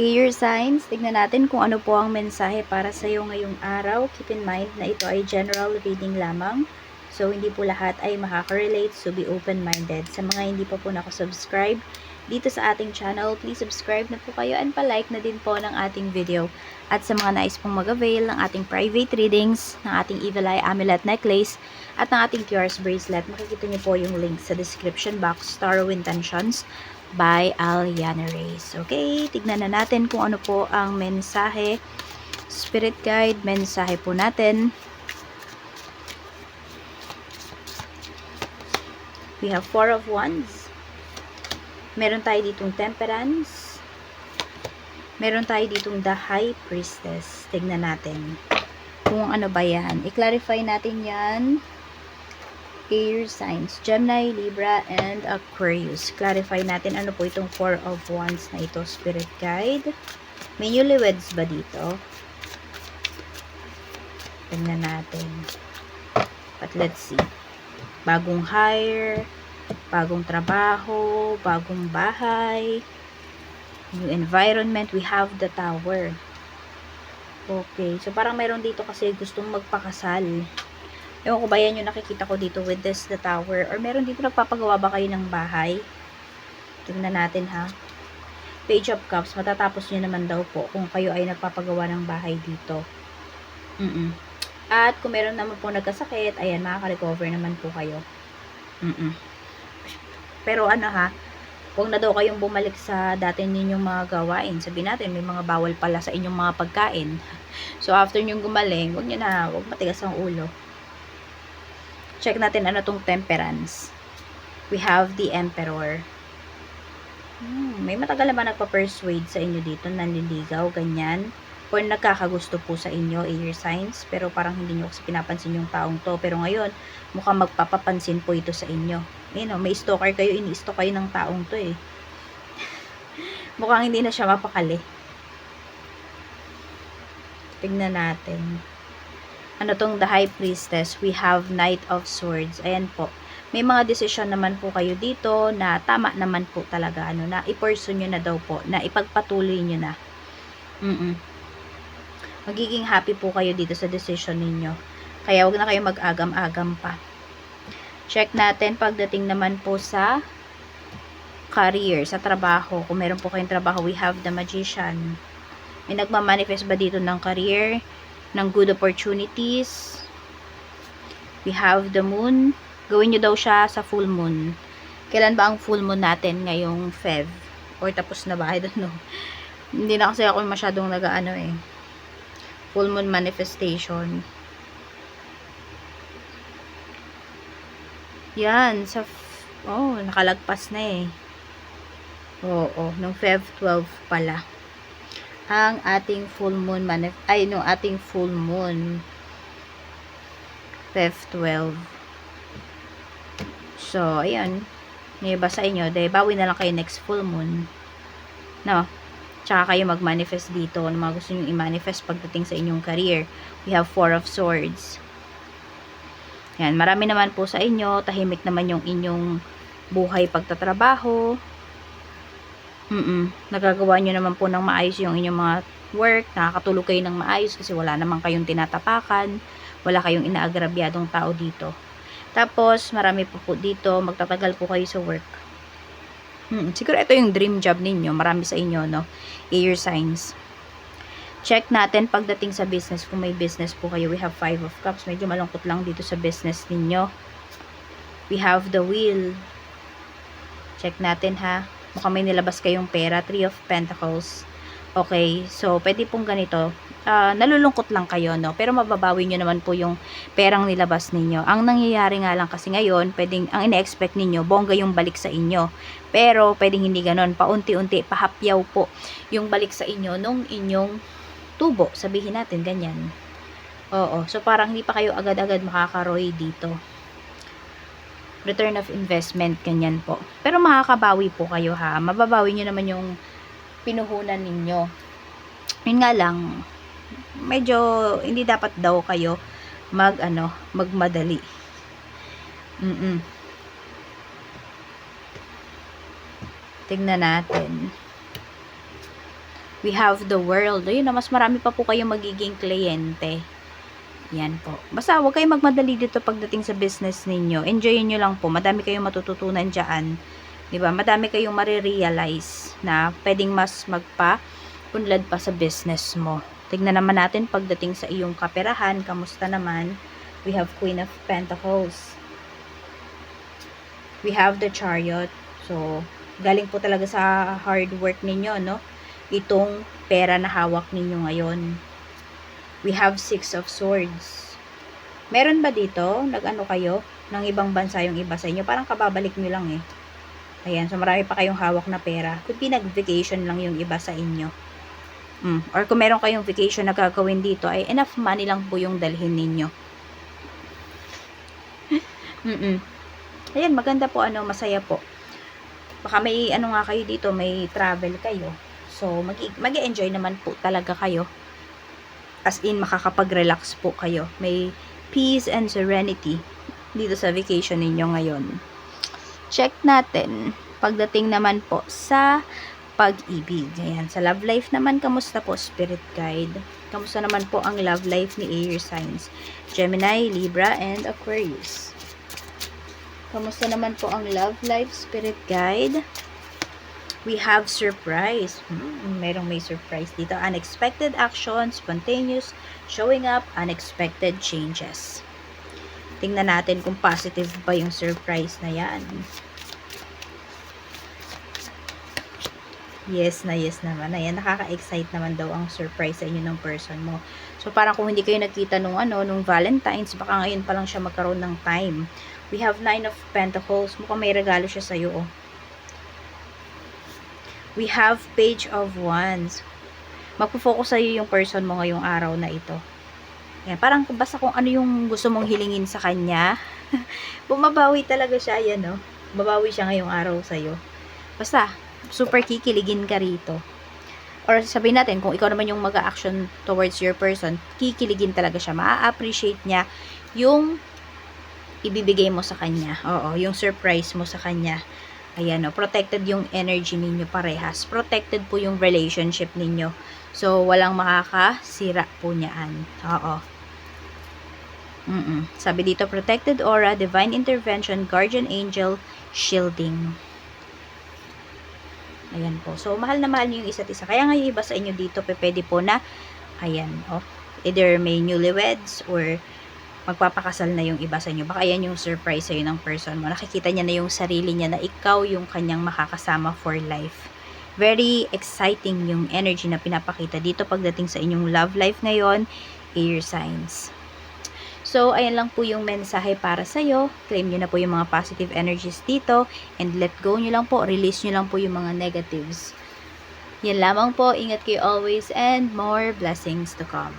Air signs, tignan natin kung ano po ang mensahe para sa iyo ngayong araw. Keep in mind na ito ay general reading lamang. So, hindi po lahat ay makaka-relate. So, be open-minded. Sa mga hindi pa po nakasubscribe dito sa ating channel, please subscribe na po kayo and pa-like na din po ng ating video. At sa mga nais pong mag-avail ng ating private readings, ng ating Evil Eye Amulet Necklace, at ng ating QRS Bracelet, makikita niyo po yung link sa description box, Tarot Intentions by Aliana Reyes. Okay, tignan na natin kung ano po ang mensahe. Spirit guide, mensahe po natin. We have four of wands. Meron tayo ditong temperance. Meron tayo ditong the high priestess. Tignan natin kung ano ba yan. I-clarify natin yan air signs, Gemini, Libra, and Aquarius. Clarify natin ano po itong Four of Wands na ito, Spirit Guide. May newlyweds ba dito? Tingnan natin. But let's see. Bagong hire, bagong trabaho, bagong bahay, new environment, we have the tower. Okay, so parang meron dito kasi gustong magpakasal. Ewan ko ba yan yung nakikita ko dito with this, the tower. Or meron dito nagpapagawa ba kayo ng bahay? Tingnan natin ha. Page of Cups, matatapos nyo naman daw po kung kayo ay nagpapagawa ng bahay dito. Mm, -mm. At kung meron naman po nagkasakit, ayan, makaka-recover naman po kayo. Mm, -mm. Pero ano ha, huwag na daw kayong bumalik sa dati ninyong mga gawain. Sabi natin, may mga bawal pala sa inyong mga pagkain. So, after nyong gumaling, huwag nyo na, huwag matigas ang ulo check natin ano tong temperance. We have the emperor. Hmm, may matagal na ba nagpa-persuade sa inyo dito, nanliligaw, ganyan? Or nagkakagusto po sa inyo, air signs, pero parang hindi nyo kasi pinapansin yung taong to. Pero ngayon, mukhang magpapapansin po ito sa inyo. You know, may stalker kayo, ini-stalk kayo ng taong to eh. mukhang hindi na siya mapakali. Tingnan natin ano tong the high priestess, we have knight of swords. Ayan po. May mga desisyon naman po kayo dito na tama naman po talaga ano na i-pursue na daw po, na ipagpatuloy nyo na. Mm, -mm. Magiging happy po kayo dito sa decision ninyo. Kaya wag na kayo mag-agam-agam pa. Check natin pagdating naman po sa career, sa trabaho. Kung meron po kayong trabaho, we have the magician. May nagmamanifest ba dito ng career? Ng good opportunities. We have the moon. Gawin nyo daw siya sa full moon. Kailan ba ang full moon natin ngayong Feb? Or tapos na ba? I don't know. Hindi na kasi ako masyadong nag-ano eh. Full moon manifestation. Yan. Sa oh, nakalagpas na eh. Oo, oh, nung Feb 12 pala ang ating full moon manif ay no ating full moon. Feb 12 so ayan may ba sa inyo? Dahil bawi na lang kayo next full moon. No? Tsaka kayo mag-manifest dito ano mga gusto nyo i-manifest pagdating sa inyong career. We have four of swords. Yan marami naman po sa inyo. Tahimik naman yung inyong buhay pagtatrabaho Mm-mm. Nagagawa nyo naman po ng maayos yung inyong mga work, nakakatulog kayo ng maayos kasi wala naman kayong tinatapakan, wala kayong inaagrabyadong tao dito. Tapos, marami po po dito, magtatagal po kayo sa work. Hmm, siguro ito yung dream job ninyo, marami sa inyo, no? Air signs. Check natin pagdating sa business, kung may business po kayo, we have five of cups. Medyo malungkot lang dito sa business ninyo. We have the wheel. Check natin ha Mukhang may nilabas kayong pera. Three of Pentacles. Okay, so pwede pong ganito. Uh, nalulungkot lang kayo, no? Pero mababawi nyo naman po yung perang nilabas ninyo. Ang nangyayari nga lang kasi ngayon, pwedeng, ang ine-expect ninyo, bongga yung balik sa inyo. Pero, pwedeng hindi ganon. Paunti-unti, pahapyaw po yung balik sa inyo nung inyong tubo. Sabihin natin, ganyan. Oo, so parang hindi pa kayo agad-agad makakaroy dito return of investment, ganyan po. Pero makakabawi po kayo ha. Mababawi nyo naman yung pinuhunan ninyo. Yun nga lang, medyo hindi dapat daw kayo mag ano, magmadali. Mm, -mm. Tingnan natin. We have the world. Ayun na, mas marami pa po kayong magiging kliyente. Yan po. Basta huwag kayong magmadali dito pagdating sa business ninyo. Enjoyin nyo lang po. Madami kayong matututunan dyan. ba? Madami kayong marirealize na pwedeng mas magpa punlad pa sa business mo. Tignan naman natin pagdating sa iyong kaperahan, kamusta naman? We have Queen of Pentacles. We have the Chariot. So, galing po talaga sa hard work ninyo, no? Itong pera na hawak ninyo ngayon. We have Six of Swords. Meron ba dito? Nag-ano kayo? Ng ibang bansa yung iba sa inyo? Parang kababalik nyo lang eh. Ayan, so marami pa kayong hawak na pera. Could be nag-vacation lang yung iba sa inyo. Mm. Or kung meron kayong vacation na gagawin dito, ay enough money lang po yung dalhin ninyo. Mm-mm. Ayan, maganda po, ano, masaya po. Baka may, ano nga kayo dito, may travel kayo. So, mag- mag-enjoy naman po talaga kayo. As in, makakapag-relax po kayo. May peace and serenity dito sa vacation ninyo ngayon check natin pagdating naman po sa pag-ibig. Ayan, sa love life naman, kamusta po spirit guide? Kamusta naman po ang love life ni air signs? Gemini, Libra, and Aquarius. Kamusta naman po ang love life spirit guide? We have surprise. Hmm, merong may surprise dito. Unexpected action, spontaneous, showing up, unexpected changes. Tingnan natin kung positive ba yung surprise na yan. Yes na yes naman. Ayan, nakaka-excite naman daw ang surprise sa inyo ng person mo. So, parang kung hindi kayo nagkita nung ano, nung Valentine's, baka ngayon pa lang siya magkaroon ng time. We have Nine of Pentacles. Mukhang may regalo siya sa'yo, oh. We have Page of Wands. Magpo-focus sa'yo yung person mo ngayong araw na ito. Yan, parang basta kung ano yung gusto mong hilingin sa kanya, bumabawi talaga siya, yan, no? Babawi siya ngayong araw sa'yo. Basta, super kikiligin ka rito. Or sabihin natin, kung ikaw naman yung mag-action towards your person, kikiligin talaga siya. Ma-appreciate niya yung ibibigay mo sa kanya. Oo, yung surprise mo sa kanya. Ayan, no, protected yung energy ninyo parehas. Protected po yung relationship ninyo. So, walang makakasira po niyaan. Oo. Mm-mm. Sabi dito, protected aura, divine intervention, guardian angel, shielding. Ayan po. So, mahal na mahal niyo yung isa't isa. Kaya nga iba sa inyo dito, pwede po na, ayan, oh, either may newlyweds or magpapakasal na yung iba sa inyo. Baka yan yung surprise sa'yo ng person mo. Nakikita niya na yung sarili niya na ikaw yung kanyang makakasama for life. Very exciting yung energy na pinapakita dito pagdating sa inyong love life ngayon, air signs. So, ayan lang po yung mensahe para sa'yo. Claim nyo na po yung mga positive energies dito. And let go nyo lang po. Release nyo lang po yung mga negatives. Yan lamang po. Ingat kayo always and more blessings to come.